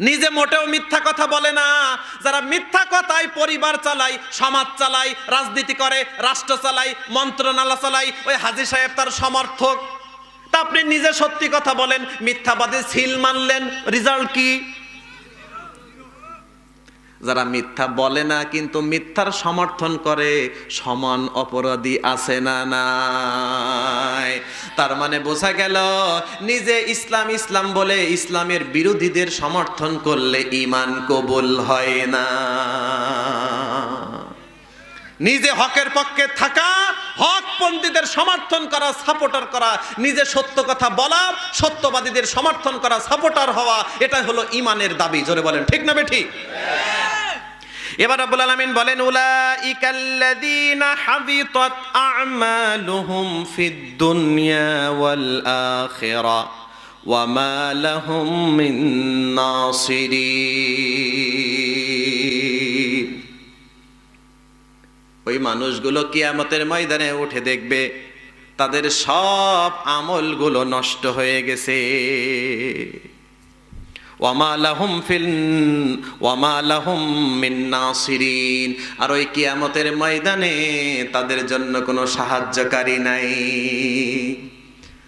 নিজে মোটেও মিথ্যা কথা বলে না। যারা মিথ্যা কথায় পরিবার চালায়, সমাজ চালায়, রাজনীতি করে, রাষ্ট্র চালায়, মন্ত্রণালয় চালায়, ওই হাজি সাহেব তার সমর্থক। তা আপনি নিজে সত্যি কথা বলেন, মিথ্যাবাদী সিল মানলেন রেজাল্ট কি? যারা মিথ্যা বলে না, কিন্তু মিথ্যার সমর্থন করে, সমান অপরাধী আছে না নাই। তার মানে বোঝা গেল, নিজে ইসলাম ইসলাম বলে ইসলামের বিরোধীদের সমর্থন করলে ইমান কবুল হয় না। নিজে হকের পক্ষে থাকা, হক হকপন্থীদের সমর্থন করা সাপোর্টার করা, নিজে সত্য কথা বলা, সত্যবাদীদের সমর্থন করা সাপোর্টার হওয়া এটা হলো ইমানের দাবি। জোরে বলেন, ঠিক না বে ঠিক? এবার আব্বুল আলামিন বলেন, উলাইকাল্লাযীনা হাবিতাত আ'মালুহুম ফিদ দুনিয়া ওয়াল আখিরা ওয়ামা লাহুম মিন নাসিরিন। ওই মানুষগুলো কিয়ামতের ময়দানে উঠে দেখবে, তাদের সব আমলগুলো নষ্ট হয়ে গেছে। ওয়ামা লাহুম ওয়ামা লাহুম মিন আর ওই কিয়ামতের ময়দানে তাদের জন্য কোনো সাহায্যকারী নাই।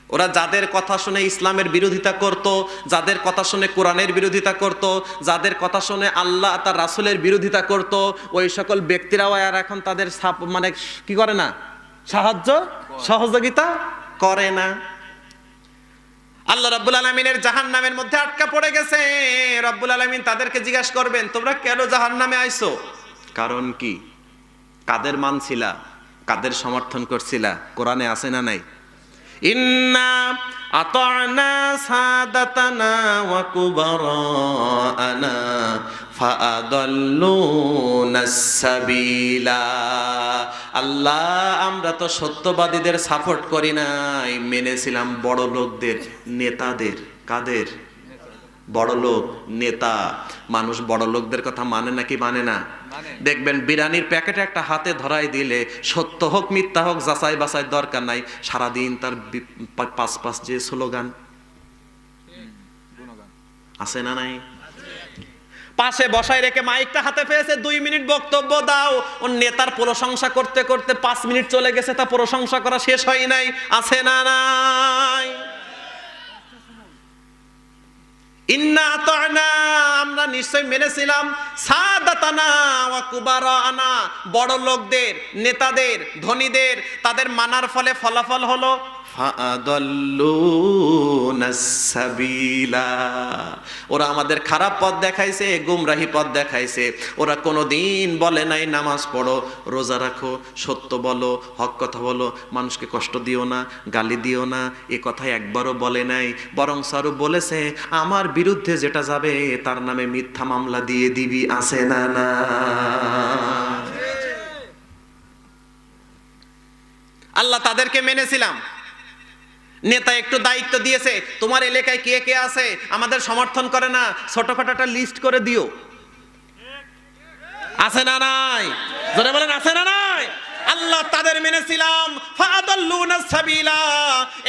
ওরা যাদের কথা শুনে ইসলামের বিরোধিতা করত, যাদের কথা শুনে কোরআনের বিরোধিতা করত, যাদের কথা শুনে আল্লাহ তার রাসুলের বিরোধিতা করত, ওই সকল ব্যক্তিরাও আর এখন তাদের মানে কি করে না? সাহায্য? সহযোগিতা করে না। আল্লাহ রব্বুল আলমিনের জাহান নামের মধ্যে আটকা পড়ে গেছে। রব্বুল আলমিন তাদেরকে জিজ্ঞাসা করবেন, তোমরা কেন জাহান নামে আইসো কারণ কি? কাদের মানছিলা? কাদের সমর্থন করছিলা? কোরআনে আছে না নাই? ইন্না আতানা সাদাতানা ওয়া কুবারানা আল্লাহ আমরা তো সত্যবাদীদের সাপোর্ট করি নাই। মেনেছিলাম বড় লোকদের নেতাদের। কাদের? বড় লোক নেতা। মানুষ বড় লোকদের কথা মানে নাকি মানে না? দেখবেন বিরানির প্যাকেটে একটা হাতে ধরাই দিলে সত্য হোক মিথ্যা হোক যাচাই বাছাই দরকার নাই। সারাদিন তার পাঁচ পাঁচ যে স্লোগান। আছে না নাই? পাশে বসায় রেখে মাইকটা হাতে পেয়েছে দুই মিনিট বক্তব্য দাও। ওর নেতার প্রশংসা করতে করতে পাঁচ মিনিট চলে গেছে, তা প্রশংসা করা শেষ হয় নাই, আছে না নাই? ইন্না আমরা নিশ্চয় মেনেছিলাম। সাদাতানা বড় লোকদের, নেতাদের, ধনীদের, তাদের মানার ফলে ফলাফল হলো ওরা আমাদের খারাপ পথ দেখাইছে, গুমরাহি পথ দেখাইছে। ওরা কোনোদিন বলে নাই, নামাজ পড়ো, রোজা রাখো, সত্য বলো, হক কথা বলো, মানুষকে কষ্ট দিও না, গালি দিও না, এ কথা একবারও বলে নাই। বরং সারু বলেছে, আমার বিরুদ্ধে যেটা যাবে, তার নামে মিথ্যা মামলা দিয়ে দিবি, আছে না না? আল্লাহ তাদেরকে মেনেছিলাম। নেতা একটু দায়িত্ব দিয়েছে, তোমার এলাকায় কে কে আছে? আমাদের সমর্থন করে না ছোটখাটো একটা লিস্ট করে দিও। আছে না নাই? জোরে বলেন, আছে না নাই? আল্লাহ তাদের মেনেছিলাম।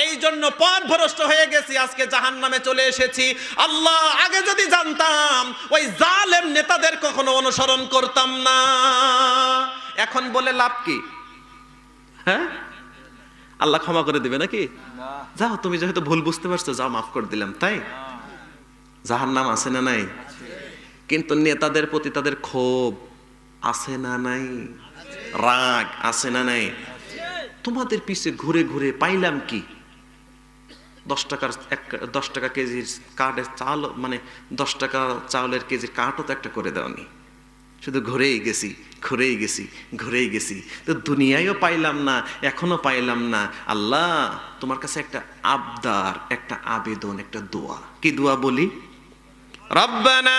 এই জন্য পথ ভ্রষ্ট হয়ে গেছি, আজকে জাহান্নামে চলে এসেছি। আল্লাহ, আগে যদি জানতাম, ওই জালেম নেতাদের কখনো অনুসরণ করতাম না। এখন বলে লাভ কি? হ্যাঁ? আল্লাহ ক্ষমা করে দিবে নাকি? যাও, তুমি যেহেতু ভুল বুঝতে পারছ, যাও, মাফ করে দিলাম, তাই? যাহার নাম আছে না নাই? কিন্তু নেতাদের প্রতি তাদের ক্ষোভ আছে না নাই? রাগ আছে না নাই? তোমাদের পিছে ঘুরে ঘুরে পাইলাম কি? দশ টাকার এক, দশ টাকা কেজির কাঠের চাল মানে দশ টাকা চাউলের কেজির কাঠও তো একটা করে দেওনি। শুধু ঘুরেই গেছি ঘুরেই গেছি ঘুরেই গেছি। তো দুনিয়ায়ও পাইলাম না এখনও পাইলাম না। আল্লাহ, তোমার কাছে একটা আবদার, একটা আবেদন, একটা দোয়া। কি দোয়া বলি? রব্বানা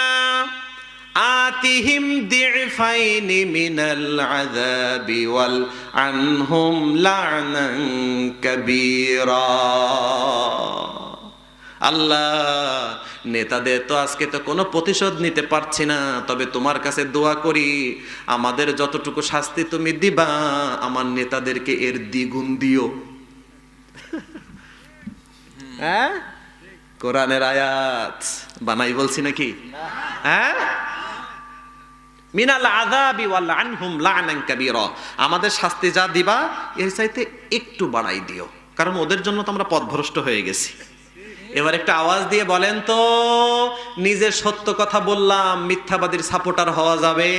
আতিহিম দিফাইনি মিনাল আযাবি ওয়াল আনহুম লা'নান কাবীরা। আল্লাহ নেতাদের তো আজকে তো কোনো প্রতিশোধ নিতে পারছি না তবে তোমার কাছে দোয়া করি আমাদের যতটুকু শাস্তি তুমি দিবা আমার নেতাদেরকে এর দ্বিগুণ দিও। হ্যাঁ? কোরআনের আয়াত বানাই বলছি নাকি? হ্যাঁ? মিনাল আদাবি ওয়াল আনহুম লা'নান কাবীরা। আমাদের শাস্তি যা দিবা, এর চাইতে একটু বাড়াই দিও। কারণ ওদের জন্য তো আমরা পথভ্রষ্ট হয়ে গেছি। এবার একটা আওয়াজ দিয়ে বলেন তো নিজের সত্য কথা বললাম, মিথ্যাবাদীর সাপোর্টার হওয়া যাবে?